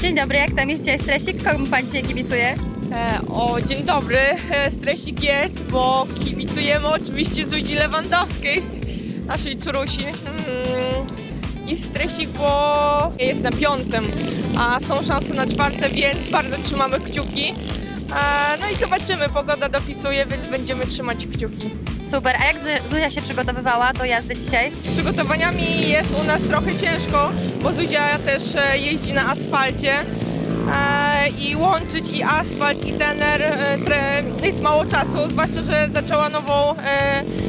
Dzień dobry, jak tam jest dzisiaj stresik? Komu pan dzisiaj kibicuje? E, o, dzień dobry. E, stresik jest, bo kibicujemy oczywiście Zudzi Lewandowskiej, naszej córusi. Mm, I stresik, bo jest na piątym, a są szanse na czwarte, więc bardzo trzymamy kciuki. E, no i zobaczymy, pogoda dopisuje, więc będziemy trzymać kciuki. Super, a jak Zu- Zuzia się przygotowywała do jazdy dzisiaj? Z przygotowaniami jest u nas trochę ciężko, bo Zuzia też e, jeździ na asfalcie e, i łączyć i asfalt i tener e, jest mało czasu, zwłaszcza, że zaczęła nową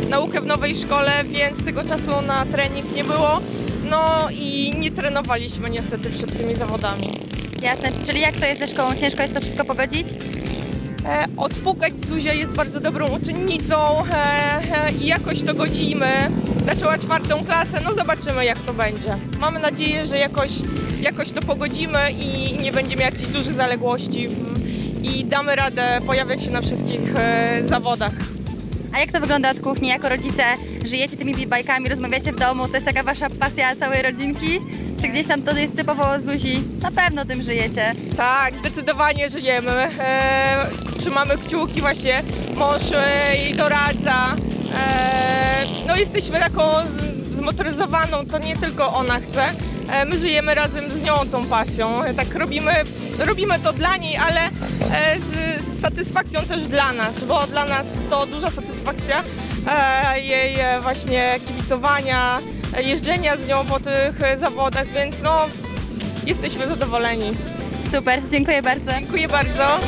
naukę w nowej szkole, więc tego czasu na trening nie było. No i nie trenowaliśmy niestety przed tymi zawodami. Jasne, czyli jak to jest ze szkołą? Ciężko jest to wszystko pogodzić? E, odpukać Zuzia jest bardzo dobrą uczennicą e, e, i jakoś to godzimy. Zaczęła czwartą klasę, no zobaczymy jak to będzie. Mamy nadzieję, że jakoś, jakoś to pogodzimy i nie będziemy jakichś dużych zaległości w, i damy radę pojawiać się na wszystkich zawodach. A jak to wygląda od kuchni? Jako rodzice żyjecie tymi bajkami, rozmawiacie w domu? To jest taka wasza pasja całej rodzinki? Czy gdzieś tam to jest typowo Zuzi? Na pewno tym żyjecie. Tak, zdecydowanie żyjemy. E, trzymamy kciuki właśnie, mąż e, jej doradza. E, no jesteśmy taką zmotoryzowaną, to nie tylko ona chce. E, my żyjemy razem z nią tą pasją. E, Tak robimy, robimy to dla niej, ale e, z satysfakcją też dla nas, bo dla nas to duża satysfakcja jej właśnie kibicowania, jeżdżenia z nią po tych zawodach, więc no jesteśmy zadowoleni. Super, dziękuję bardzo. Dziękuję bardzo.